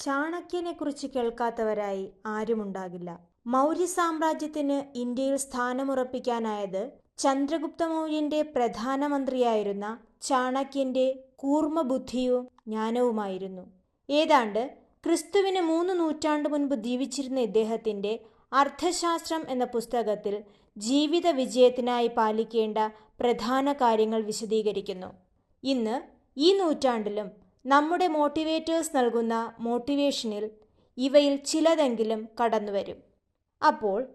ചാണക്യനെക്കുറിച്ച് കേൾക്കാത്തവരായി ആരുമുണ്ടാകില്ല. മൗര്യ സാമ്രാജ്യത്തിന് ഇന്ത്യയിൽ സ്ഥാനമുറപ്പിക്കാനായത് ചന്ദ്രഗുപ്ത മൗര്യന്റെ പ്രധാനമന്ത്രിയായിരുന്ന ചാണക്യന്റെ കൂർമ്മബുദ്ധിയും ജ്ഞാനവുമായിരുന്നു. ഏതാണ്ട് ക്രിസ്തുവിന് മൂന്ന് നൂറ്റാണ്ട് മുൻപ് ജീവിച്ചിരുന്ന ഇദ്ദേഹത്തിന്റെ അർത്ഥശാസ്ത്രം എന്ന പുസ്തകത്തിൽ ജീവിത വിജയത്തിനായി പാലിക്കേണ്ട പ്രധാന കാര്യങ്ങൾ വിശദീകരിക്കുന്നു. ഇന്ന് ഈ നൂറ്റാണ്ടിലും നമ്മുടെ മോട്ടിവേറ്റേഴ്സ് നൽകുന്ന മോട്ടിവേഷനിൽ ഇവയിൽ ചിലതെങ്കിലും കടന്നുവരും. അപ്പോൾ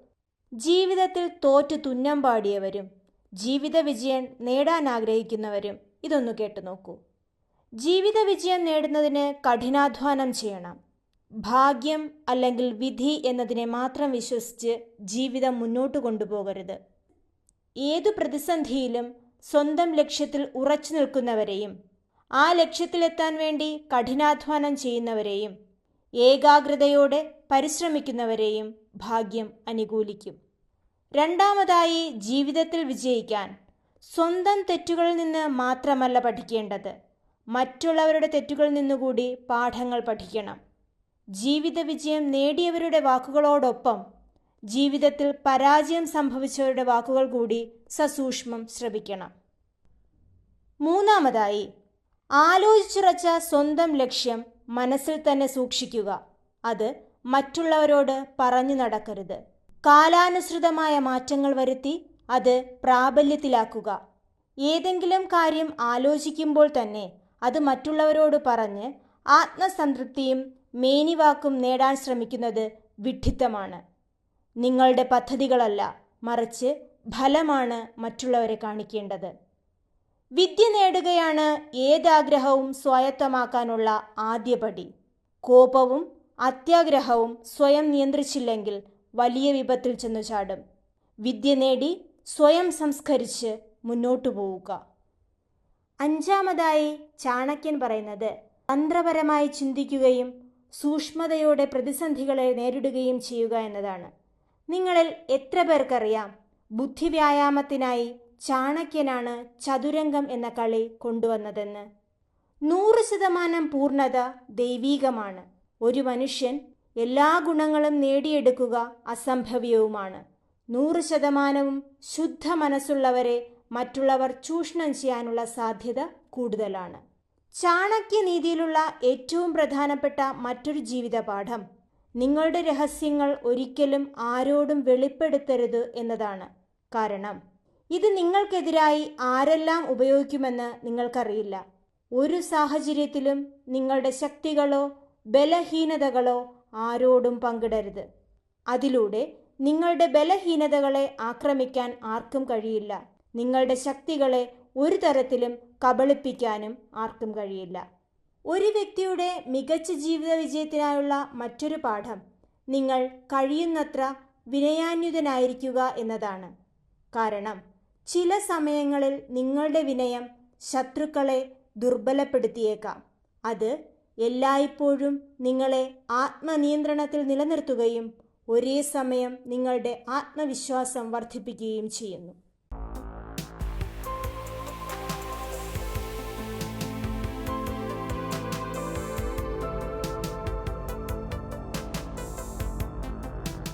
ജീവിതത്തിൽ തോറ്റു തുന്നം പാടിയവരും ജീവിത വിജയം നേടാൻ ആഗ്രഹിക്കുന്നവരും ഇതൊന്നു കേട്ടു നോക്കൂ. ജീവിത വിജയം നേടുന്നതിന് കഠിനാധ്വാനം ചെയ്യണം. ഭാഗ്യം അല്ലെങ്കിൽ വിധി എന്നതിനെ മാത്രം വിശ്വസിച്ച് ജീവിതം മുന്നോട്ട് കൊണ്ടുപോകരുത്. ഏതു പ്രതിസന്ധിയിലും സ്വന്തം ലക്ഷ്യത്തിൽ ഉറച്ചു നിൽക്കുന്നവരെയും ആ ലക്ഷ്യത്തിലെത്താൻ വേണ്ടി കഠിനാധ്വാനം ചെയ്യുന്നവരെയും ഏകാഗ്രതയോടെ പരിശ്രമിക്കുന്നവരെയും ഭാഗ്യം അനുകൂലിക്കും. രണ്ടാമതായി ജീവിതത്തിൽ വിജയിക്കാൻ സ്വന്തം തെറ്റുകളിൽ നിന്ന് മാത്രമല്ല പഠിക്കേണ്ടത്. മറ്റുള്ളവരുടെ തെറ്റുകളിൽ നിന്നുകൂടി പാഠങ്ങൾ പഠിക്കണം. ജീവിത വിജയം നേടിയവരുടെ വാക്കുകളോടൊപ്പം ജീവിതത്തിൽ പരാജയം സംഭവിച്ചവരുടെ വാക്കുകൾ കൂടി സസൂക്ഷ്മം ശ്രവിക്കണം. മൂന്നാമതായി ആലോചിച്ചുറച്ച സ്വന്തം ലക്ഷ്യം മനസ്സിൽ തന്നെ സൂക്ഷിക്കുക. അത് മറ്റുള്ളവരോട് പറഞ്ഞു നടക്കരുത്. കാലാനുസൃതമായ മാറ്റങ്ങൾ വരുത്തി അത് പ്രാബല്യത്തിലാക്കുക. ഏതെങ്കിലും കാര്യം ആലോചിക്കുമ്പോൾ തന്നെ അത് മറ്റുള്ളവരോട് പറഞ്ഞ് ആത്മസംതൃപ്തിയും മേനിവാക്കും നേടാൻ ശ്രമിക്കുന്നത് വിഡ്ഢിത്തമാണ്. നിങ്ങളുടെ പദ്ധതികളല്ല മറിച്ച് ഫലമാണ് മറ്റുള്ളവരെ കാണിക്കേണ്ടത്. വിദ്യ നേടുകയാണ് ഏതാഗ്രഹവും സ്വായത്തമാക്കാനുള്ള ആദ്യപടി. കോപവും അത്യാഗ്രഹവും സ്വയം നിയന്ത്രിച്ചില്ലെങ്കിൽ വലിയ വിപത്തിൽ ചെന്നു ചാടും. വിദ്യ നേടി സ്വയം സംസ്കരിച്ച് മുന്നോട്ടു പോവുക. അഞ്ചാമതായി ചാണക്യൻ പറയുന്നത് തന്ത്രപരമായി ചിന്തിക്കുകയും സൂക്ഷ്മതയോടെ പ്രതിസന്ധികളെ നേരിടുകയും ചെയ്യുക എന്നതാണ്. നിങ്ങളിൽ എത്ര പേർക്കറിയാം ബുദ്ധിവ്യായാമത്തിനായി ചാണക്യനാണ് ചതുരംഗം എന്ന കളി കൊണ്ടുവന്നതെന്ന്. നൂറ് ശതമാനം പൂർണത ദൈവീകമാണ്. ഒരു മനുഷ്യൻ എല്ലാ ഗുണങ്ങളും നേടിയെടുക്കുക അസംഭവ്യവുമാണ്. നൂറ് ശതമാനവും ശുദ്ധ മനസ്സുള്ളവരെ മറ്റുള്ളവർ ചൂഷണം ചെയ്യാനുള്ള സാധ്യത കൂടുതലാണ്. ചാണക്യനീതിയിലുള്ള ഏറ്റവും പ്രധാനപ്പെട്ട മറ്റൊരു ജീവിത പാഠം നിങ്ങളുടെ രഹസ്യങ്ങൾ ഒരിക്കലും ആരോടും വെളിപ്പെടുത്തരുത് എന്നതാണ്. കാരണം ഇത് നിങ്ങൾക്കെതിരായി ആരെല്ലാം ഉപയോഗിക്കുമെന്ന് നിങ്ങൾക്കറിയില്ല. ഒരു സാഹചര്യത്തിലും നിങ്ങളുടെ ശക്തികളോ ബലഹീനതകളോ ആരോടും പങ്കിടരുത്. അതിലൂടെ നിങ്ങളുടെ ബലഹീനതകളെ ആക്രമിക്കാൻ ആർക്കും കഴിയില്ല. നിങ്ങളുടെ ശക്തികളെ ഒരു തരത്തിലും കബളിപ്പിക്കാനും ആർക്കും കഴിയില്ല. ഒരു വ്യക്തിയുടെ മികച്ച ജീവിത വിജയത്തിനായുള്ള മറ്റൊരു പാഠം നിങ്ങൾ കഴിയുന്നത്ര വിനയാന്യുതനായിരിക്കുക എന്നതാണ്. കാരണം ചില സമയങ്ങളിൽ നിങ്ങളുടെ വിനയം ശത്രുക്കളെ ദുർബലപ്പെടുത്തിയേക്കാം. അത് എല്ലായ്പ്പോഴും നിങ്ങളെ ആത്മനിയന്ത്രണത്തിൽ നിലനിർത്തുകയും ഒരേ സമയം നിങ്ങളുടെ ആത്മവിശ്വാസം വർദ്ധിപ്പിക്കുകയും ചെയ്യുന്നു.